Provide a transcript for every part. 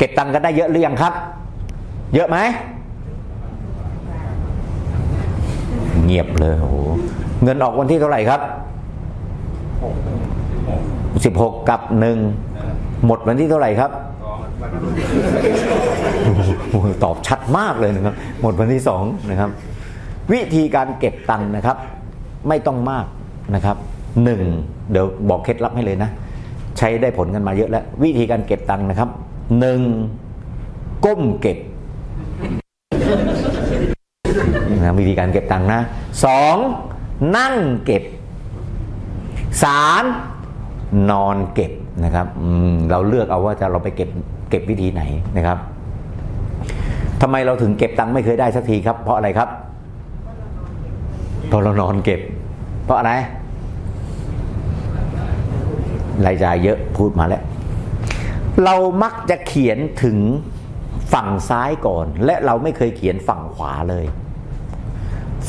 เก็บตังค์กันได้เยอะหรือยังครับ เยอะไหมเงียบเลยโอ้โหเงินออกวันที่เท่าไหร่ครับ16กับหนึ่งหมดวันที่เท่าไหร่ครับโอ้โหตอบชัดมากเลยนะครับ หมดวันที่สองนะครับ วิธีการเก็บตังค์นะครับ ไม่ต้องมากนะครับหนึ่งเดี๋ยวบอกเคล็ดลับให้เลยนะ ใช้ได้ผลกันมาเยอะแล้ว วิธีการเก็บตังค์นะครับ หนึ่งก้มเก็บนะวิธีการเก็บตังค์นะสองนั่งเก็บสามนอนเก็บนะครับเราเลือกเอาว่าจะเราไปเก็บเก็บวิธีไหนนะครับทำไมเราถึงเก็บตังค์ไม่เคยได้สักทีครับ เพราะอะไรครับเพราะเรานอนเก็บ เพราะอะไรรายจ่ายเยอะพูดมาแล้ว เรามักจะเขียนถึงฝั่งซ้ายก่อน และเราไม่เคยเขียนฝั่งขวาเลย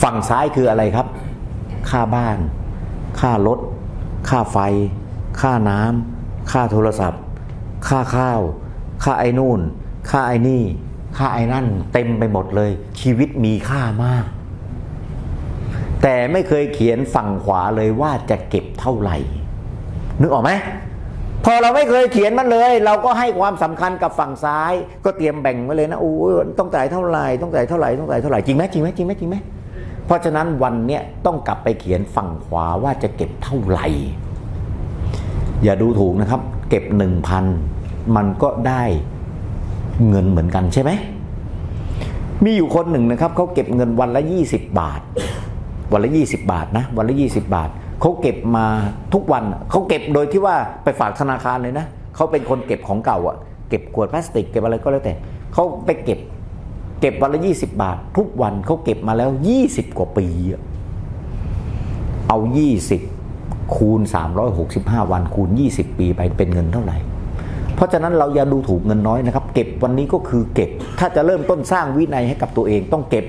ฝั่งซ้ายคืออะไรครับ ค่าบ้าน ค่ารถ ค่าไฟ ค่าน้ำค่าโทรศัพท์ ค่าข้าว ค่าไอ้นู่น ค่าไอ้นี่ ค่าไอ้นั่น เต็มไปหมดเลย ชีวิตมีค่ามาก แต่ไม่เคยเขียนฝั่งขวาเลยว่าจะเก็บเท่าไหร่ นึกออกไหม พอเราไม่เคยเขียนมันเลย เราก็ให้ความสำคัญกับฝั่งซ้าย ก็เตรียมแบ่งไว้เลยนะโอ้ยต้องจ่ายเท่าไหร่ต้องจ่ายเท่าไหร่ต้องจ่ายเท่าไหร่จริงไหมจริงไหมจริงไหมจริงไหมเพราะฉะนั้นวันเนี้ยต้องกลับไปเขียนฝั่งขวาว่าจะเก็บเท่าไหร่ อย่าดูถูกนะครับ เก็บหนึ่งพันมันก็ได้เงินเหมือนกันใช่ไหมมีอยู่คนหนึ่งนะครับเขาเก็บเงินวันละ 20 บาท วันละ 20 บาทนะวันละ 20 บาท เขาเก็บมาทุกวันเขาเก็บโดยที่ว่าไปฝากธนาคารเลยนะเขาเป็นคนเก็บของเก่าอะเก็บขวดพลาสติกเก็บอะไรก็แล้วแต่เขาไปเก็บ เก็บวันละ20บาท ทุกวันเขาเก็บมาแล้ว20กว่าปีอะเอา20คูณ 365 วันคูณ 20 ปีไปเป็นเงินเท่าไหร่ เพราะฉะนั้นเราอย่าดูถูกเงินน้อยนะครับ เก็บวันนี้ก็คือเก็บ ถ้าจะเริ่มต้นสร้างวินัยให้กับตัวเองต้องเก็บ